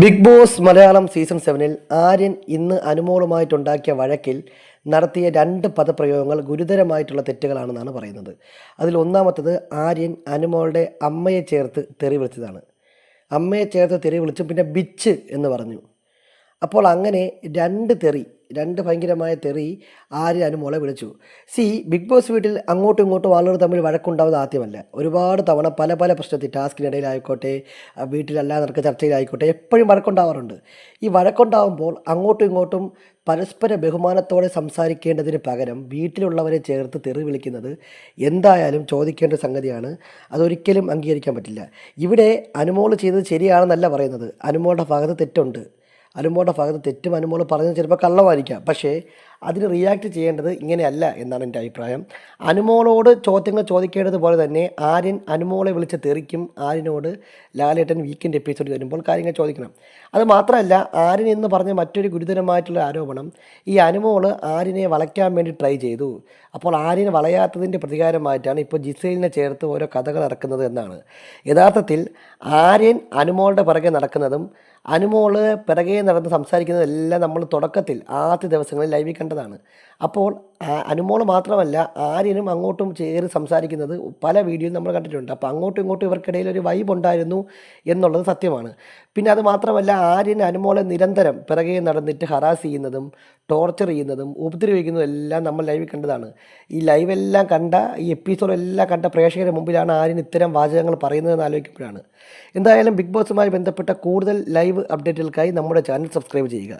Big boss Malayalam season സെവനിൽ ആര്യൻ ഇന്ന് അനുമോളുമായിട്ടുണ്ടാക്കിയ വഴക്കിൽ നടത്തിയ രണ്ട് പദപ്രയോഗങ്ങൾ ഗുരുതരമായിട്ടുള്ള തെറ്റുകളാണെന്നാണ് പറയുന്നത്. അതിൽ ഒന്നാമത്തത് ആര്യൻ അനുമോളുടെ അമ്മയെ ചേർത്ത് തെറി വിളിച്ചതാണ്. അമ്മയെ ചേർത്ത് തെറി വിളിച്ചു പിന്നെ ബിച്ച് എന്ന് പറഞ്ഞു. അപ്പോൾ അങ്ങനെ രണ്ട് തെറി രണ്ട് ഭയങ്കരമായ തെറി ആര്യൻ മുള വിളിച്ചു. സി ബിഗ് ബോസ് വീട്ടിൽ അങ്ങോട്ടും ഇങ്ങോട്ടും ആളുകൾ തമ്മിൽ വഴക്കുണ്ടാവുന്നത് ആദ്യമല്ല. ഒരുപാട് തവണ പല പല പ്രശ്നത്തിൽ ടാസ്കിനിടയിലായിക്കോട്ടെ വീട്ടിലല്ലാതെ നടക്കുന്ന ചർച്ചയിലായിക്കോട്ടെ എപ്പോഴും വഴക്കുണ്ടാവാറുണ്ട്. ഈ വഴക്കുണ്ടാവുമ്പോൾ അങ്ങോട്ടും ഇങ്ങോട്ടും പരസ്പര ബഹുമാനത്തോടെ സംസാരിക്കേണ്ടതിന് പകരം വീട്ടിലുള്ളവരെ ചേർത്ത് തെറി വിളിക്കുന്നത് എന്തായാലും ചോദിക്കേണ്ട സംഗതിയാണ്. അതൊരിക്കലും അംഗീകരിക്കാൻ പറ്റില്ല. ഇവിടെ അനുമോൾ ചെയ്തത് ശരിയാണെന്നല്ല പറയുന്നത്. അനുമോളുടെ ഭാഗത്ത് തെറ്റുണ്ട്. അനുമോളുടെ ഭാഗത്ത് തെറ്റും അനുമോൾ പറഞ്ഞത് ചിലപ്പോൾ കള്ളമായിരിക്കാം. പക്ഷേ അതിന് റിയാക്ട് ചെയ്യേണ്ടത് ഇങ്ങനെയല്ല എന്നാണ് എന്റെ അഭിപ്രായം. അനുമോളോട് ചോദ്യങ്ങൾ ചോദിക്കേണ്ടത് പോലെ തന്നെ ആര്യൻ അനുമോളെ വിളിച്ച് തെറിക്കും ആര്യനോട് ലാലേട്ടൻ വീക്കെൻഡ് എപ്പിസോഡ് വരുമ്പോൾ കാര്യങ്ങൾ ചോദിക്കണം. അത് മാത്രമല്ല ആര്യൻ എന്ന് പറഞ്ഞ മറ്റൊരു ഗുരുതരമായിട്ടുള്ള ആരോപണം ഈ അനുമോൾ ആര്യനെ വളയ്ക്കാൻ വേണ്ടി ട്രൈ ചെയ്തു. അപ്പോൾ ആര്യനെ വളയാത്തതിന്റെ പ്രതികാരമായിട്ടാണ് ഇപ്പോൾ ജിസൈലിനെ ചേർത്ത് ഓരോ കഥകൾ ഇറക്കുന്നത് എന്നാണ്. യഥാർത്ഥത്തിൽ ആര്യൻ അനുമോളുടെ പിറകെ നടക്കുന്നതും അനുമോൾ പിറകെ നടന്ന് സംസാരിക്കുന്നതെല്ലാം നമ്മൾ തുടക്കത്തിൽ ആദ്യ ദിവസങ്ങളിൽ ലൈവിൽ കണ്ടതാണ്. അപ്പോൾ അനുമോൾ മാത്രമല്ല ആര്യനും അങ്ങോട്ടും ചേറി സംസാരിക്കുന്നത് പല വീഡിയോയും നമ്മൾ കണ്ടിട്ടുണ്ട്. അപ്പോൾ അങ്ങോട്ടും ഇങ്ങോട്ടും ഇവർക്കിടയിൽ ഒരു വൈബ് ഉണ്ടായിരുന്നു എന്നുള്ളത് സത്യമാണ്. പിന്നെ അത് മാത്രമല്ല ആര്യൻ അനുമോളെ നിരന്തരം പിറകെ നടന്നിട്ട് ഹറാസ് ചെയ്യുന്നതും ടോർച്ചർ ചെയ്യുന്നതും ഉപദ്രവിക്കുന്നതും എല്ലാം നമ്മൾ ലൈവിൽ കണ്ടതാണ്. ഈ ലൈവെല്ലാം കണ്ട ഈ എപ്പിസോഡ് എല്ലാം കണ്ട പ്രേക്ഷകരുടെ മുമ്പിലാണ് ആര്യൻ ഇത്തരം വാചകങ്ങൾ പറയുന്നതെന്ന് ആലോചിക്കുമ്പോഴാണ്. എന്തായാലും ബിഗ് ബോസുമായി ബന്ധപ്പെട്ട കൂടുതൽ ലൈവ് അപ്ഡേറ്റുകൾക്കായി നമ്മുടെ ചാനൽ സബ്സ്ക്രൈബ് ചെയ്യുക.